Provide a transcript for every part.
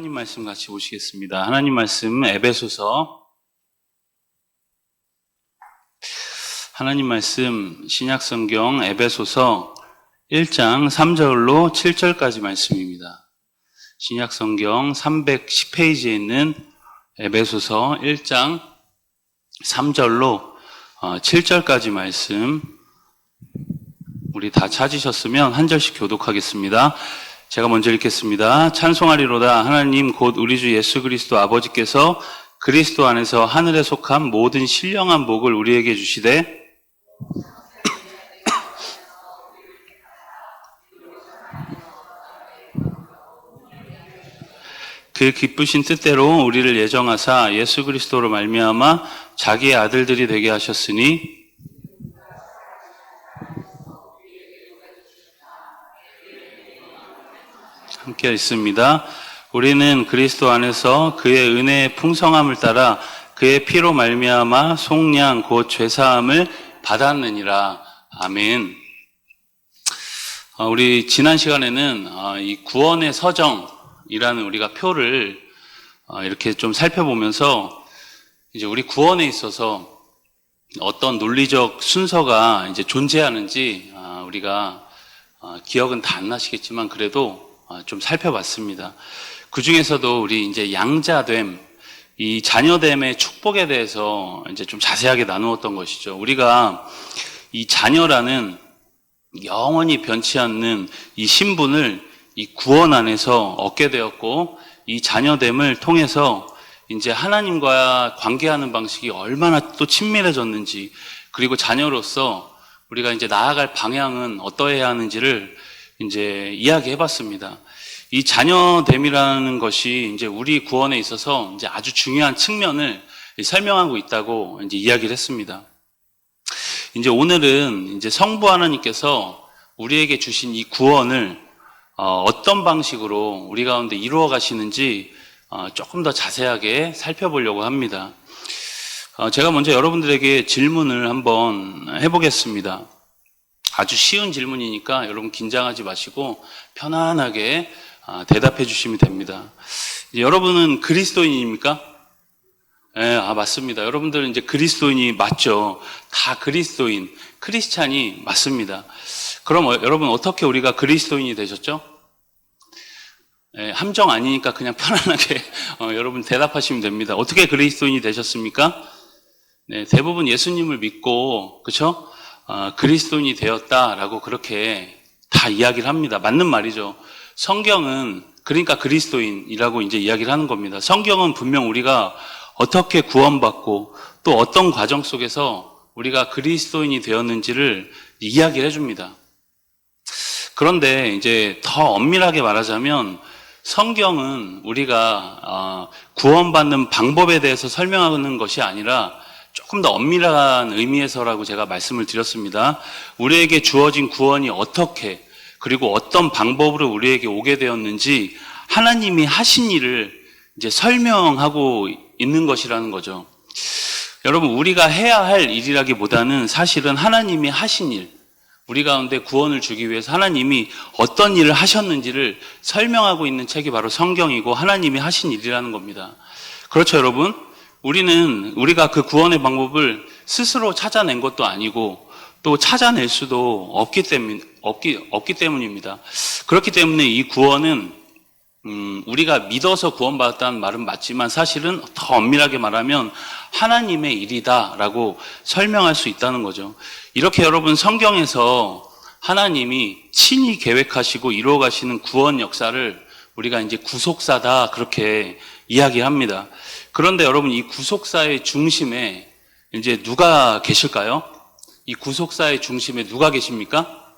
하나님 말씀 같이 보시겠습니다. 하나님 말씀 에베소서 하나님 말씀 신약 성경 에베소서 1장 3절로 7절까지 말씀입니다. 신약 성경 310페이지에 있는 에베소서 1장 3절로 7절까지 말씀 우리 다 찾으셨으면 한 절씩 교독하겠습니다. 제가 먼저 읽겠습니다. 찬송하리로다 하나님 곧 우리 주 예수 그리스도 아버지께서 그리스도 안에서 하늘에 속한 모든 신령한 복을 우리에게 주시되 그 기쁘신 뜻대로 우리를 예정하사 예수 그리스도로 말미암아 자기의 아들들이 되게 하셨으니 함께 있습니다. 우리는 그리스도 안에서 그의 은혜의 풍성함을 따라 그의 피로 말미암아 속량 곧 죄사함을 받았느니라. 아멘. 어, 우리 지난 시간에는 어, 이 구원의 서정이라는 우리가 표를 어, 이렇게 좀 살펴보면서 이제 우리 구원에 있어서 어떤 논리적 순서가 이제 존재하는지 아, 우리가 기억은 다 안 나시겠지만 그래도 좀 살펴봤습니다. 그 중에서도 우리 이제 양자됨, 이 자녀됨의 축복에 대해서 이제 좀 자세하게 나누었던 것이죠. 우리가 이 자녀라는 영원히 변치 않는 이 신분을 이 구원 안에서 얻게 되었고 이 자녀됨을 통해서 이제 하나님과 관계하는 방식이 얼마나 또 친밀해졌는지 그리고 자녀로서 우리가 이제 나아갈 방향은 어떠해야 하는지를 이제 이야기해 봤습니다. 이 자녀됨이라는 것이 이제 우리 구원에 있어서 이제 아주 중요한 측면을 설명하고 있다고 이제 이야기를 했습니다. 이제 오늘은 이제 성부 하나님께서 우리에게 주신 이 구원을 어, 어떤 방식으로 우리 가운데 이루어 가시는지 어, 조금 더 자세하게 살펴보려고 합니다. 어, 제가 먼저 여러분들에게 질문을 한번 해보겠습니다. 아주 쉬운 질문이니까 여러분 긴장하지 마시고 편안하게 대답해 주시면 됩니다. 여러분은 그리스도인입니까? 네, 아, 맞습니다. 여러분들은 이제 그리스도인이 맞죠. 다 그리스도인, 크리스찬이 맞습니다. 그럼 어, 여러분 어떻게 우리가 그리스도인이 되셨죠? 네, 함정 아니니까 그냥 편안하게 어, 여러분 대답하시면 됩니다. 어떻게 그리스도인이 되셨습니까? 네, 대부분 예수님을 믿고 그렇 죠? 어, 그리스도인이 되었다라고 그렇게 다 이야기를 합니다. 맞는 말이죠. 성경은 그러니까 그리스도인이라고 이제 이야기를 하는 겁니다. 성경은 분명 우리가 어떻게 구원받고 또 어떤 과정 속에서 우리가 그리스도인이 되었는지를 이야기를 해줍니다. 그런데 이제 더 엄밀하게 말하자면 성경은 우리가 어, 구원받는 방법에 대해서 설명하는 것이 아니라 조금 더 엄밀한 의미에서라고 제가 말씀을 드렸습니다. 우리에게 주어진 구원이 어떻게 그리고 어떤 방법으로 우리에게 오게 되었는지 하나님이 하신 일을 이제 설명하고 있는 것이라는 거죠. 여러분, 우리가 해야 할 일이라기보다는 사실은 하나님이 하신 일, 우리 가운데 구원을 주기 위해서 하나님이 어떤 일을 하셨는지를 설명하고 있는 책이 바로 성경이고 하나님이 하신 일이라는 겁니다. 그렇죠, 여러분? 우리는 우리가 그 구원의 방법을 스스로 찾아낸 것도 아니고 또 찾아낼 수도 없기 때문, 없기, 없기 때문입니다. 그렇기 때문에 이 구원은 음, 우리가 믿어서 구원받았다는 말은 맞지만 사실은 더 엄밀하게 말하면 하나님의 일이다라고 설명할 수 있다는 거죠. 이렇게 여러분 성경에서 하나님이 친히 계획하시고 이루어 가시는 구원 역사를 우리가 이제 구속사다 그렇게 이야기합니다. 그런데 여러분 이 구속사의 중심에 이제 누가 계실까요? 이 구속사의 중심에 누가 계십니까?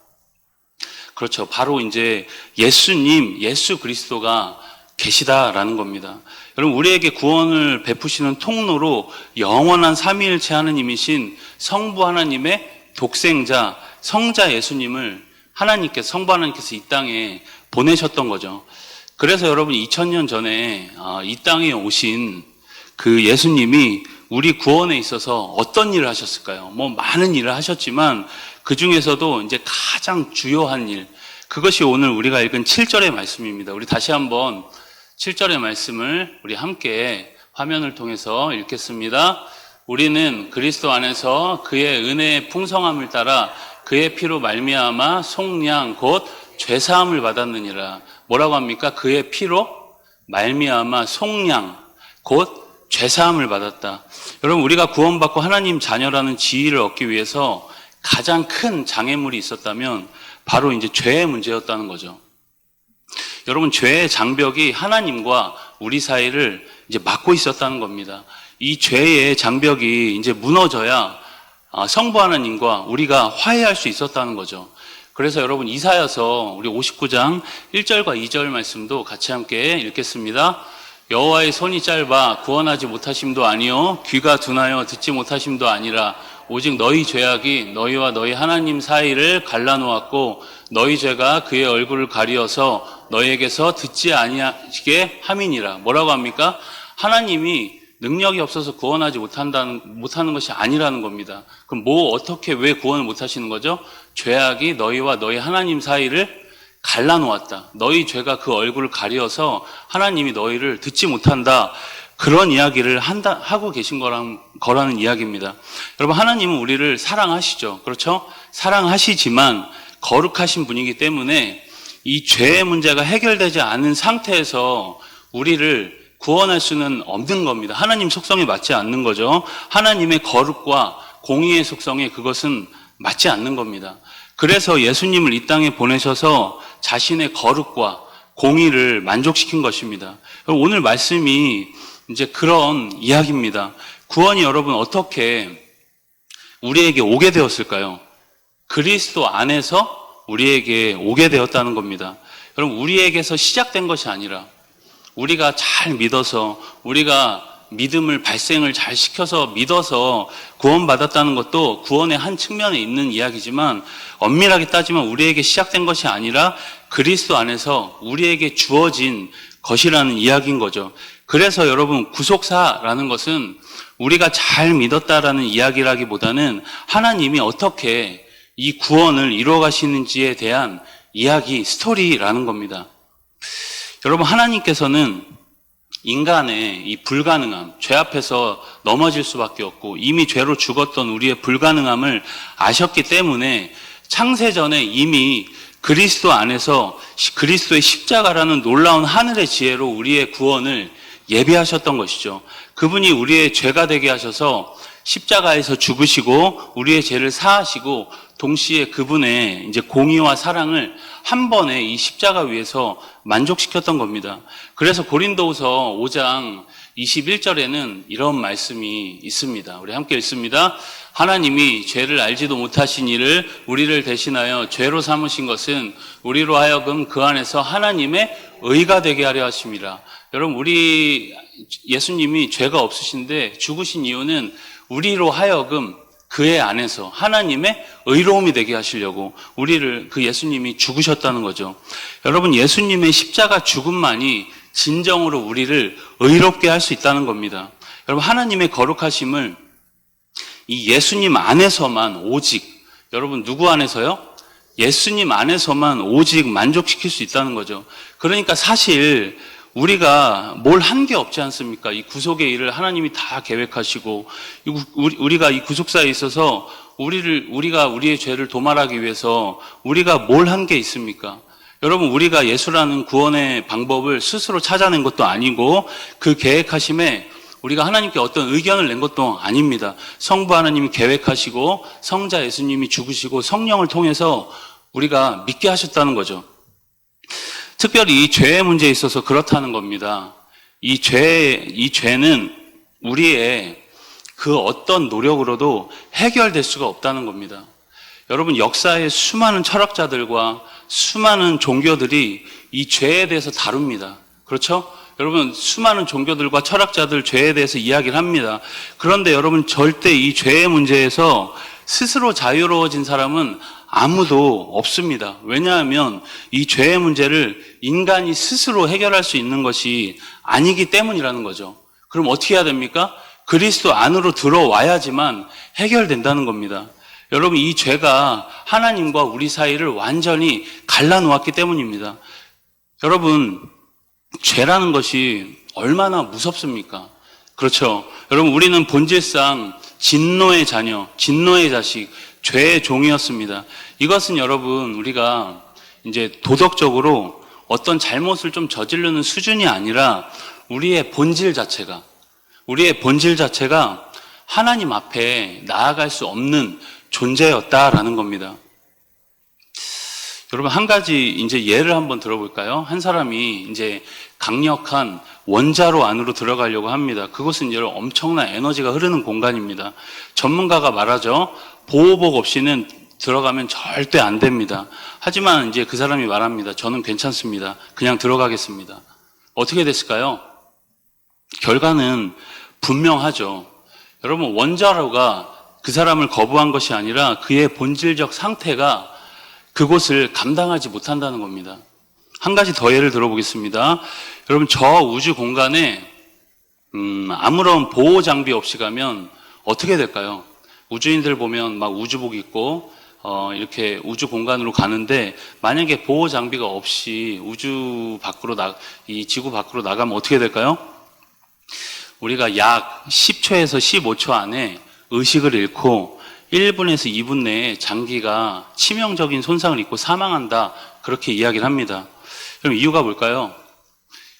그렇죠. 바로 이제 예수님, 예수 그리스도가 계시다라는 겁니다. 여러분, 우리에게 구원을 베푸시는 통로로 영원한 삼위일체 하느님이신 성부 하나님의 독생자, 성자 예수님을 하나님께서, 성부 하나님께서 이 땅에 보내셨던 거죠. 그래서 여러분, 2000년 전에 아, 이 땅에 오신 그 예수님이 우리 구원에 있어서 어떤 일을 하셨을까요? 뭐 많은 일을 하셨지만 그 중에서도 이제 가장 주요한 일, 그것이 오늘 우리가 읽은 7절의 말씀입니다. 우리 다시 한번 7절의 말씀을 우리 함께 화면을 통해서 읽겠습니다. 우리는 그리스도 안에서 그의 은혜의 풍성함을 따라 그의 피로 말미암아 속량 곧 죄사함을 받았느니라. 뭐라고 합니까? 그의 피로 말미암아 속량 곧 죄사함을 받았다. 여러분 우리가 구원받고 하나님 자녀라는 지위를 얻기 위해서 가장 큰 장애물이 있었다면 바로 이제 죄의 문제였다는 거죠. 여러분 죄의 장벽이 하나님과 우리 사이를 이제 막고 있었다는 겁니다. 이 죄의 장벽이 이제 무너져야 아, 성부 하나님과 우리가 화해할 수 있었다는 거죠. 그래서 여러분 이사야서 우리 59장 1절과 2절 말씀도 같이 함께 읽겠습니다. 여호와의 손이 짧아 구원하지 못하심도 아니요 귀가 둔하여 듣지 못하심도 아니라 오직 너희 죄악이 너희와 너희 하나님 사이를 갈라놓았고 너희 죄가 그의 얼굴을 가리어서 너희에게서 듣지 아니하시게 함이니라. 뭐라고 합니까? 하나님이 능력이 없어서 구원하지 못한다는 못하는 것이 아니라는 겁니다. 그럼 뭐 어떻게 왜 구원을 못 하시는 거죠? 죄악이 너희와 너희 하나님 사이를 갈라놓았다. 너희 죄가 그 얼굴을 가려서 하나님이 너희를 듣지 못한다. 그런 이야기를 한다, 하고 계신 거랑, 거라는 이야기입니다. 여러분, 하나님은 우리를 사랑하시죠. 그렇죠? 사랑하시지만 거룩하신 분이기 때문에 이 죄의 문제가 해결되지 않은 상태에서 우리를 구원할 수는 없는 겁니다. 하나님 속성에 맞지 않는 거죠. 하나님의 거룩과 공의의 속성에 그것은 맞지 않는 겁니다. 그래서 예수님을 이 땅에 보내셔서 자신의 거룩과 공의를 만족시킨 것입니다. 오늘 말씀이 이제 그런 이야기입니다. 구원이 여러분 어떻게 우리에게 오게 되었을까요? 그리스도 안에서 우리에게 오게 되었다는 겁니다. 여러분, 우리에게서 시작된 것이 아니라 우리가 잘 믿어서 우리가 믿음을 발생을 잘 시켜서 믿어서 구원받았다는 것도 구원의 한 측면에 있는 이야기지만 엄밀하게 따지면 우리에게 시작된 것이 아니라 그리스도 안에서 우리에게 주어진 것이라는 이야기인 거죠. 그래서 여러분 구속사라는 것은 우리가 잘 믿었다라는 이야기라기보다는 하나님이 어떻게 이 구원을 이루어 가시는지에 대한 이야기, 스토리라는 겁니다. 여러분, 하나님께서는 인간의 이 불가능함, 죄 앞에서 넘어질 수밖에 없고 이미 죄로 죽었던 우리의 불가능함을 아셨기 때문에 창세전에 이미 그리스도 안에서 그리스도의 십자가라는 놀라운 하늘의 지혜로 우리의 구원을 예비하셨던 것이죠. 그분이 우리의 죄가 되게 하셔서 십자가에서 죽으시고 우리의 죄를 사하시고 동시에 그분의 이제 공의와 사랑을 한 번에 이 십자가 위에서 만족시켰던 겁니다. 그래서 고린도후서 5장 21절에는 이런 말씀이 있습니다. 우리 함께 읽습니다. 하나님이 죄를 알지도 못하신 이를 우리를 대신하여 죄로 삼으신 것은 우리로 하여금 그 안에서 하나님의 의가 되게 하려 하심이라. 여러분 우리 예수님이 죄가 없으신데 죽으신 이유는 우리로 하여금 그의 안에서 하나님의 의로움이 되게 하시려고 우리를 그 예수님이 죽으셨다는 거죠. 여러분 예수님의 십자가 죽음만이 진정으로 우리를 의롭게 할 수 있다는 겁니다. 여러분 하나님의 거룩하심을 이 예수님 안에서만 오직 여러분 누구 안에서요? 예수님 안에서만 오직 만족시킬 수 있다는 거죠. 그러니까 사실 우리가 뭘 한 게 없지 않습니까? 이 구속의 일을 하나님이 다 계획하시고 우리가 이 구속사에 있어서 우리를 우리가 우리의 죄를 도말하기 위해서 우리가 뭘 한 게 있습니까? 여러분 우리가 예수라는 구원의 방법을 스스로 찾아낸 것도 아니고 그 계획하심에 우리가 하나님께 어떤 의견을 낸 것도 아닙니다. 성부 하나님이 계획하시고 성자 예수님이 죽으시고 성령을 통해서 우리가 믿게 하셨다는 거죠. 특별히 이 죄의 문제에 있어서 그렇다는 겁니다. 이 죄, 이 죄는 우리의 그 어떤 노력으로도 해결될 수가 없다는 겁니다. 여러분, 역사의 수많은 철학자들과 수많은 종교들이 이 죄에 대해서 다룹니다. 그렇죠? 여러분, 수많은 종교들과 철학자들 죄에 대해서 이야기를 합니다. 그런데 여러분, 절대 이 죄의 문제에서 스스로 자유로워진 사람은 아무도 없습니다. 왜냐하면 이 죄의 문제를 인간이 스스로 해결할 수 있는 것이 아니기 때문이라는 거죠. 그럼 어떻게 해야 됩니까? 그리스도 안으로 들어와야지만 해결된다는 겁니다. 여러분, 이 죄가 하나님과 우리 사이를 완전히 갈라놓았기 때문입니다. 여러분, 죄라는 것이 얼마나 무섭습니까? 그렇죠. 여러분, 우리는 본질상 진노의 자녀, 진노의 자식, 죄의 종이었습니다. 이것은 여러분, 우리가 이제 도덕적으로 어떤 잘못을 좀 저지르는 수준이 아니라 우리의 본질 자체가, 우리의 본질 자체가 하나님 앞에 나아갈 수 없는 존재였다라는 겁니다. 여러분, 한 가지 이제 예를 한번 들어볼까요? 한 사람이 이제 강력한 원자로 안으로 들어가려고 합니다. 그것은 여러분 엄청난 에너지가 흐르는 공간입니다. 전문가가 말하죠. 보호복 없이는 들어가면 절대 안 됩니다. 하지만 이제 그 사람이 말합니다. 저는 괜찮습니다. 그냥 들어가겠습니다. 어떻게 됐을까요? 결과는 분명하죠. 여러분, 원자로가 그 사람을 거부한 것이 아니라 그의 본질적 상태가 그곳을 감당하지 못한다는 겁니다. 한 가지 더 예를 들어보겠습니다. 여러분, 저 우주 공간에, 음, 아무런 보호 장비 없이 가면 어떻게 될까요? 우주인들 보면 막 우주복 입고, 어, 이렇게 우주 공간으로 가는데, 만약에 보호 장비가 없이 우주 밖으로 나, 이 지구 밖으로 나가면 어떻게 될까요? 우리가 약 10초에서 15초 안에 의식을 잃고 1분에서 2분 내에 장기가 치명적인 손상을 입고 사망한다. 그렇게 이야기를 합니다. 그럼 이유가 뭘까요?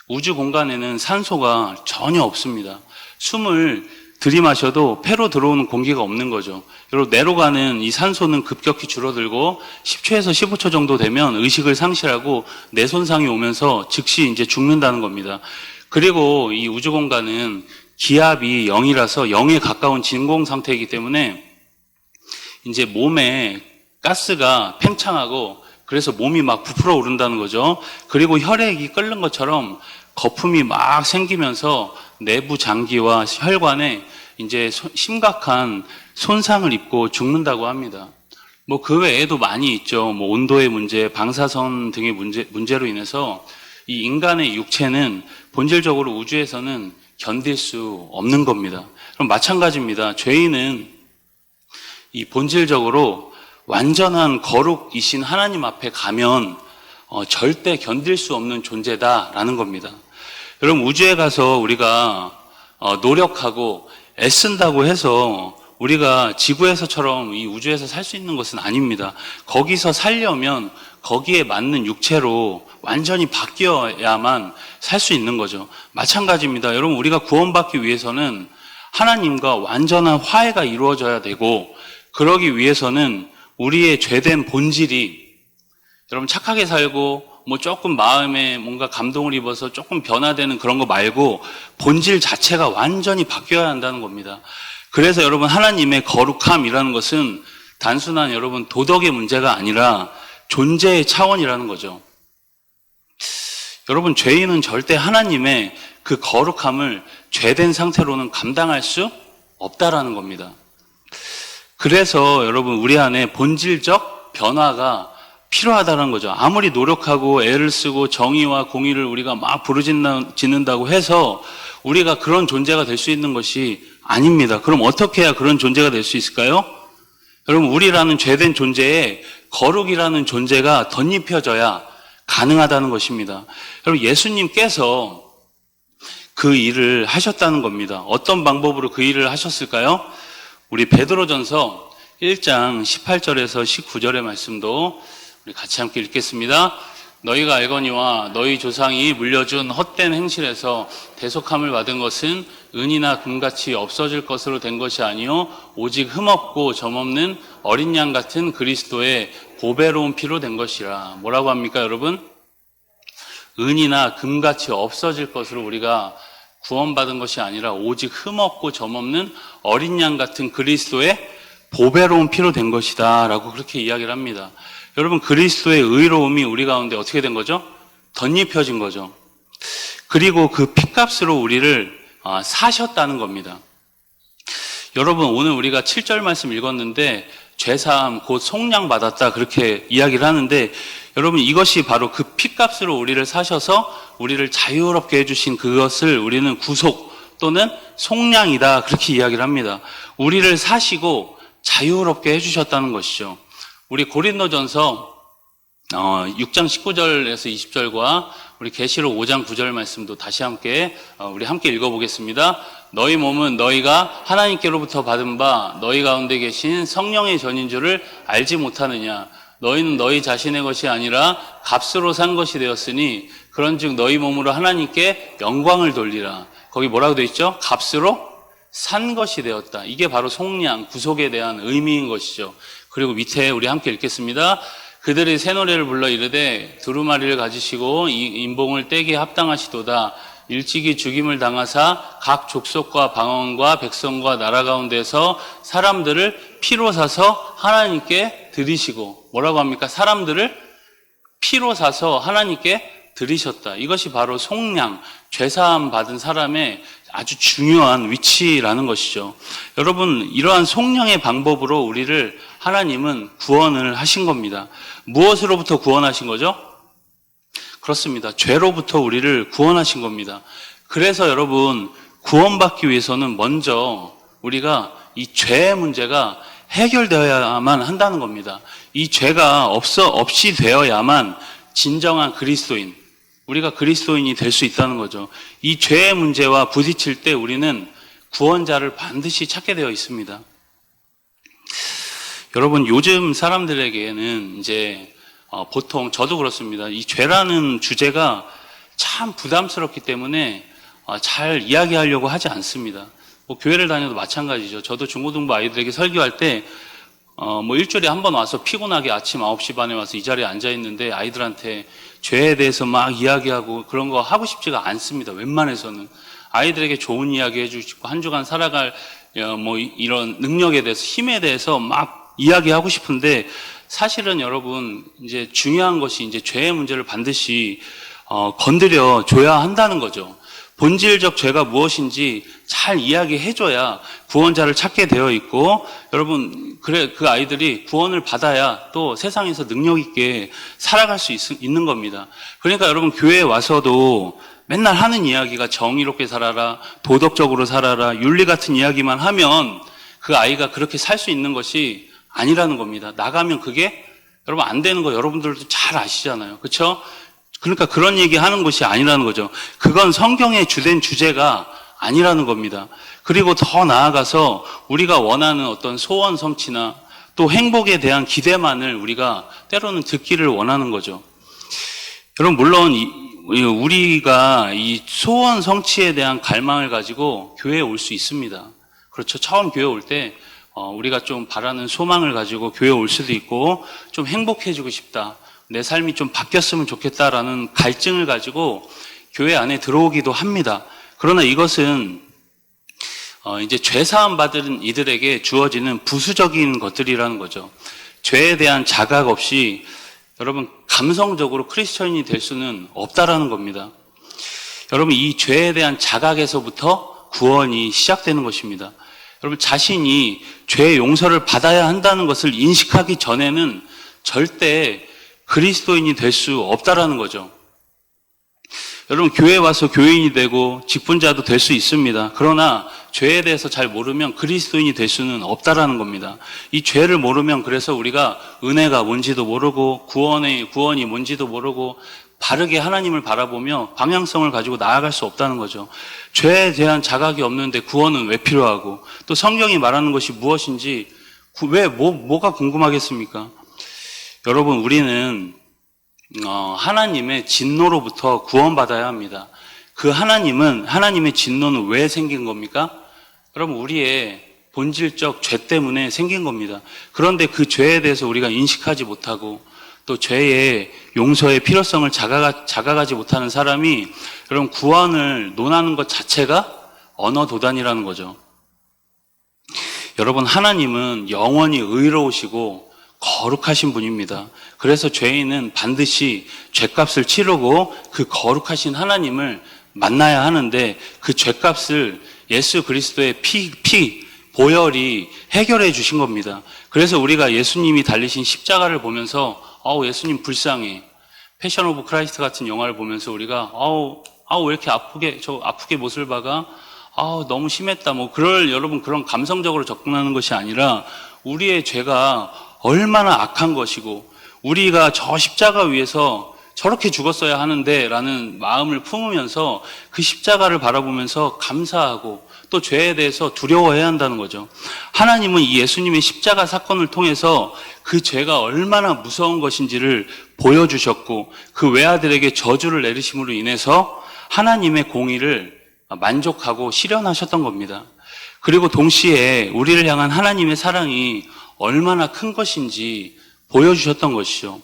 우주 공간에는 산소가 전혀 없습니다. 숨을 들이마셔도 폐로 들어오는 공기가 없는 거죠. 여러분, 내로 가는 이 산소는 급격히 줄어들고 10초에서 15초 정도 되면 의식을 상실하고 뇌 손상이 오면서 즉시 이제 죽는다는 겁니다. 그리고 이 우주 공간은 기압이 0이라서 0에 가까운 진공 상태이기 때문에 이제 몸에 가스가 팽창하고 그래서 몸이 막 부풀어 오른다는 거죠. 그리고 혈액이 끓는 것처럼 거품이 막 생기면서 내부 장기와 혈관에 이제 소- 심각한 손상을 입고 죽는다고 합니다. 뭐 그 외에도 많이 있죠. 뭐 온도의 문제, 방사선 등의 문제, 문제로 인해서 이 인간의 육체는 본질적으로 우주에서는 견딜 수 없는 겁니다. 그럼 마찬가지입니다. 죄인은 이 본질적으로 완전한 거룩이신 하나님 앞에 가면 어, 절대 견딜 수 없는 존재다라는 겁니다. 여러분 우주에 가서 우리가 어, 노력하고 애쓴다고 해서 우리가 지구에서처럼 이 우주에서 살 수 있는 것은 아닙니다. 거기서 살려면 거기에 맞는 육체로 완전히 바뀌어야만 살 수 있는 거죠. 마찬가지입니다. 여러분 우리가 구원받기 위해서는 하나님과 완전한 화해가 이루어져야 되고 그러기 위해서는 우리의 죄된 본질이 여러분 착하게 살고 뭐 조금 마음에 뭔가 감동을 입어서 조금 변화되는 그런 거 말고 본질 자체가 완전히 바뀌어야 한다는 겁니다. 그래서 여러분 하나님의 거룩함이라는 것은 단순한 여러분 도덕의 문제가 아니라 존재의 차원이라는 거죠. 여러분 죄인은 절대 하나님의 그 거룩함을 죄된 상태로는 감당할 수 없다라는 겁니다. 그래서 여러분 우리 안에 본질적 변화가 필요하다는 거죠. 아무리 노력하고 애를 쓰고 정의와 공의를 우리가 막 부르짖는다고 해서 우리가 그런 존재가 될 수 있는 것이 아닙니다. 그럼 어떻게 해야 그런 존재가 될 수 있을까요? 여러분 우리라는 죄된 존재에 거룩이라는 존재가 덧입혀져야 가능하다는 것입니다. 여러분 예수님께서 그 일을 하셨다는 겁니다. 어떤 방법으로 그 일을 하셨을까요? 우리 베드로전서 1장 18절에서 19절의 말씀도 우리 같이 함께 읽겠습니다. 너희가 알거니와 너희 조상이 물려준 헛된 행실에서 대속함을 받은 것은 은이나 금같이 없어질 것으로 된 것이 아니요 오직 흠없고 점없는 어린 양 같은 그리스도의 보배로운 피로 된 것이라. 뭐라고 합니까, 여러분? 은이나 금같이 없어질 것으로 우리가 구원받은 것이 아니라 오직 흠없고 점없는 어린 양 같은 그리스도의 보배로운 피로 된 것이다. 라고 그렇게 이야기를 합니다. 여러분, 그리스도의 의로움이 우리 가운데 어떻게 된 거죠? 덧입혀진 거죠. 그리고 그 피값으로 우리를 아, 사셨다는 겁니다. 여러분, 오늘 우리가 7절 말씀 읽었는데, 죄사함 곧 속량 받았다. 그렇게 이야기를 하는데, 여러분, 이것이 바로 그 피값으로 우리를 사셔서 우리를 자유롭게 해주신 그것을 우리는 구속 또는 속량이다. 그렇게 이야기를 합니다. 우리를 사시고 자유롭게 해주셨다는 것이죠. 우리 고린도전서 어, 6장 19절에서 20절과 우리 계시록 5장 9절 말씀도 다시 함께 어, 우리 함께 읽어보겠습니다. 너희 몸은 너희가 하나님께로부터 받은 바 너희 가운데 계신 성령의 전인 줄을 알지 못하느냐 너희는 너희 자신의 것이 아니라 값으로 산 것이 되었으니 그런즉 너희 몸으로 하나님께 영광을 돌리라. 거기 뭐라고 되어 있죠? 값으로 산 것이 되었다. 이게 바로 속량, 구속에 대한 의미인 것이죠. 그리고 밑에 우리 함께 읽겠습니다. 그들이 새 노래를 불러 이르되 두루마리를 가지시고 이 인봉을 떼기에 합당하시도다. 일찍이 죽임을 당하사 각 족속과 방언과 백성과 나라 가운데서 사람들을 피로 사서 하나님께 드리시고 뭐라고 합니까? 사람들을 피로 사서 하나님께 드리셨다. 이것이 바로 속량, 죄사함 받은 사람의 아주 중요한 위치라는 것이죠. 여러분, 이러한 속량의 방법으로 우리를 하나님은 구원을 하신 겁니다. 무엇으로부터 구원하신 거죠? 그렇습니다. 죄로부터 우리를 구원하신 겁니다. 그래서 여러분, 구원받기 위해서는 먼저 우리가 이 죄의 문제가 해결되어야만 한다는 겁니다. 이 죄가 없어, 없이 되어야만 진정한 그리스도인, 우리가 그리스도인이 될 수 있다는 거죠. 이 죄의 문제와 부딪힐 때 우리는 구원자를 반드시 찾게 되어 있습니다. 여러분, 요즘 사람들에게는 이제 어, 보통 저도 그렇습니다. 이 죄라는 주제가 참 부담스럽기 때문에 어, 잘 이야기하려고 하지 않습니다. 뭐 교회를 다녀도 마찬가지죠. 저도 중고등부 아이들에게 설교할 때 어, 뭐 일주일에 한 번 와서 피곤하게 아침 9시 반에 와서 이 자리에 앉아 있는데 아이들한테 죄에 대해서 막 이야기하고 그런 거 하고 싶지가 않습니다. 웬만해서는. 아이들에게 좋은 이야기 해주시고 한 주간 살아갈 어, 뭐 이- 이런 능력에 대해서 힘에 대해서 막 이야기하고 싶은데 사실은 여러분 이제 중요한 것이 이제 죄의 문제를 반드시 어, 건드려 줘야 한다는 거죠. 본질적 죄가 무엇인지 잘 이야기해줘야 구원자를 찾게 되어 있고 여러분 그래 그 아이들이 구원을 받아야 또 세상에서 능력 있게 살아갈 수 있, 있는 겁니다. 그러니까 여러분 교회에 와서도 맨날 하는 이야기가 정의롭게 살아라, 도덕적으로 살아라, 윤리 같은 이야기만 하면 그 아이가 그렇게 살 수 있는 것이 아니라는 겁니다. 나가면 그게 여러분 안 되는 거 여러분들도 잘 아시잖아요. 그렇죠? 그러니까 그런 얘기 하는 것이 아니라는 거죠. 그건 성경의 주된 주제가 아니라는 겁니다. 그리고 더 나아가서 우리가 원하는 어떤 소원 성취나 또 행복에 대한 기대만을 우리가 때로는 듣기를 원하는 거죠. 여러분, 물론 우리가 이 소원 성취에 대한 갈망을 가지고 교회에 올 수 있습니다. 그렇죠. 처음 교회 올때 어, 우리가 좀 바라는 소망을 가지고 교회 올 수도 있고 좀 행복해지고 싶다. 내 삶이 좀 바뀌었으면 좋겠다라는 갈증을 가지고 교회 안에 들어오기도 합니다. 그러나 이것은 어, 이제 죄 사함 받은 이들에게 주어지는 부수적인 것들이라는 거죠. 죄에 대한 자각 없이 여러분 감성적으로 크리스천이 될 수는 없다라는 겁니다. 여러분 이 죄에 대한 자각에서부터 구원이 시작되는 것입니다. 여러분 자신이 죄의 용서를 받아야 한다는 것을 인식하기 전에는 절대 그리스도인이 될 수 없다라는 거죠. 여러분 교회 와서 교인이 되고 직분자도 될 수 있습니다. 그러나 죄에 대해서 잘 모르면 그리스도인이 될 수는 없다라는 겁니다. 이 죄를 모르면 그래서 우리가 은혜가 뭔지도 모르고 구원의 구원이 뭔지도 모르고 바르게 하나님을 바라보며 방향성을 가지고 나아갈 수 없다는 거죠. 죄에 대한 자각이 없는데 구원은 왜 필요하고 또 성경이 말하는 것이 무엇인지 구- 왜 뭐, 뭐가 궁금하겠습니까? 여러분 우리는 어, 하나님의 진노로부터 구원받아야 합니다. 그 하나님은 하나님의 진노는 왜 생긴 겁니까? 여러분 우리의 본질적 죄 때문에 생긴 겁니다. 그런데 그 죄에 대해서 우리가 인식하지 못하고 또 죄의 용서의 필요성을 자각, 자각하지 못하는 사람이 여러분 구원을 논하는 것 자체가 언어 도단이라는 거죠. 여러분 하나님은 영원히 의로우시고 거룩하신 분입니다. 그래서 죄인은 반드시 죄값을 치르고 그 거룩하신 하나님을 만나야 하는데 그 죄값을 예수 그리스도의 피, 피, 보혈이 해결해 주신 겁니다. 그래서 우리가 예수님이 달리신 십자가를 보면서 아우 예수님 불쌍해. 패션 오브 크라이스트 같은 영화를 보면서 우리가 아우 아우 왜 이렇게 아프게 저 아프게 못을 박아 아우 너무 심했다 뭐 그럴 여러분 그런 감성적으로 접근하는 것이 아니라 우리의 죄가 얼마나 악한 것이고 우리가 저 십자가 위에서 저렇게 죽었어야 하는데 라는 마음을 품으면서 그 십자가를 바라보면서 감사하고 또 죄에 대해서 두려워해야 한다는 거죠. 하나님은 이 예수님의 십자가 사건을 통해서 그 죄가 얼마나 무서운 것인지를 보여주셨고 그 외아들에게 저주를 내리심으로 인해서 하나님의 공의를 만족하고 실현하셨던 겁니다. 그리고 동시에 우리를 향한 하나님의 사랑이 얼마나 큰 것인지 보여주셨던 것이죠.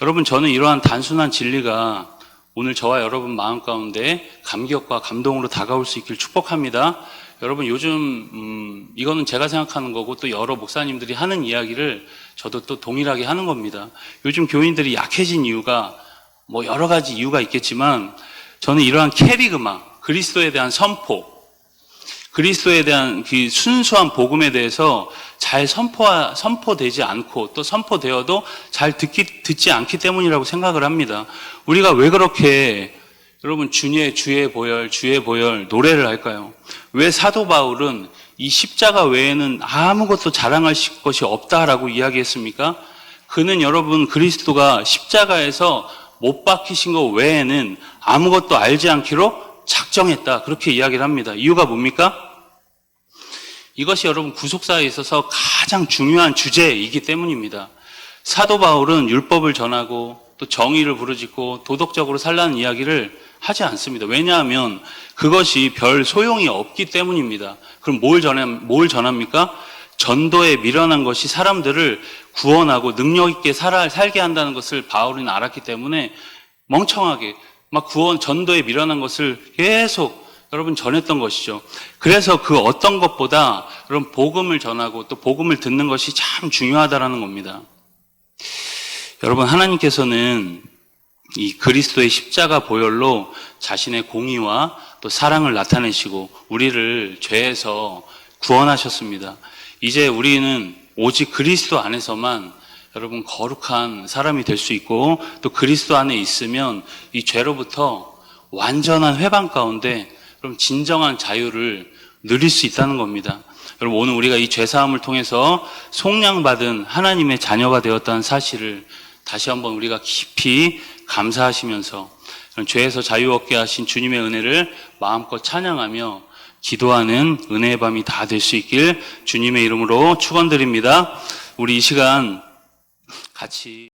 여러분, 저는 이러한 단순한 진리가 오늘 저와 여러분 마음 가운데 감격과 감동으로 다가올 수 있길 축복합니다. 여러분, 요즘, 음, 이거는 제가 생각하는 거고 또 여러 목사님들이 하는 이야기를 저도 또 동일하게 하는 겁니다. 요즘 교인들이 약해진 이유가 뭐 여러 가지 이유가 있겠지만 저는 이러한 캐리그마, 그리스도에 대한 선포, 그리스도에 대한 그 순수한 복음에 대해서 잘 선포, 선포되지 않고 또 선포되어도 잘 듣기, 듣지 않기 때문이라고 생각을 합니다. 우리가 왜 그렇게 여러분 주의 주의 보혈 주의 보혈 노래를 할까요? 왜 사도 바울은 이 십자가 외에는 아무것도 자랑할 것이 없다라고 이야기했습니까? 그는 여러분 그리스도가 십자가에서 못 박히신 것 외에는 아무것도 알지 않기로 작정했다. 그렇게 이야기를 합니다. 이유가 뭡니까? 이것이 여러분 구속사에 있어서 가장 중요한 주제이기 때문입니다. 사도 바울은 율법을 전하고 또 정의를 부르짖고 도덕적으로 살라는 이야기를 하지 않습니다. 왜냐하면 그것이 별 소용이 없기 때문입니다. 그럼 뭘 전해, 뭘 전합니까? 전도에 미련한 것이 사람들을 구원하고 능력 있게 살아, 살게 한다는 것을 바울은 알았기 때문에 멍청하게 막 구원, 전도에 미련한 것을 계속 여러분 전했던 것이죠. 그래서 그 어떤 것보다 여러분 복음을 전하고 또 복음을 듣는 것이 참 중요하다라는 겁니다. 여러분 하나님께서는 이 그리스도의 십자가 보혈로 자신의 공의와 또 사랑을 나타내시고 우리를 죄에서 구원하셨습니다. 이제 우리는 오직 그리스도 안에서만 여러분 거룩한 사람이 될 수 있고 또 그리스도 안에 있으면 이 죄로부터 완전한 회방 가운데 그럼 진정한 자유를 누릴 수 있다는 겁니다. 여러분 오늘 우리가 이 죄사함을 통해서 속량받은 하나님의 자녀가 되었다는 사실을 다시 한번 우리가 깊이 감사하시면서 죄에서 자유 얻게 하신 주님의 은혜를 마음껏 찬양하며 기도하는 은혜의 밤이 다 될 수 있길 주님의 이름으로 축원드립니다. 우리 이 시간 같이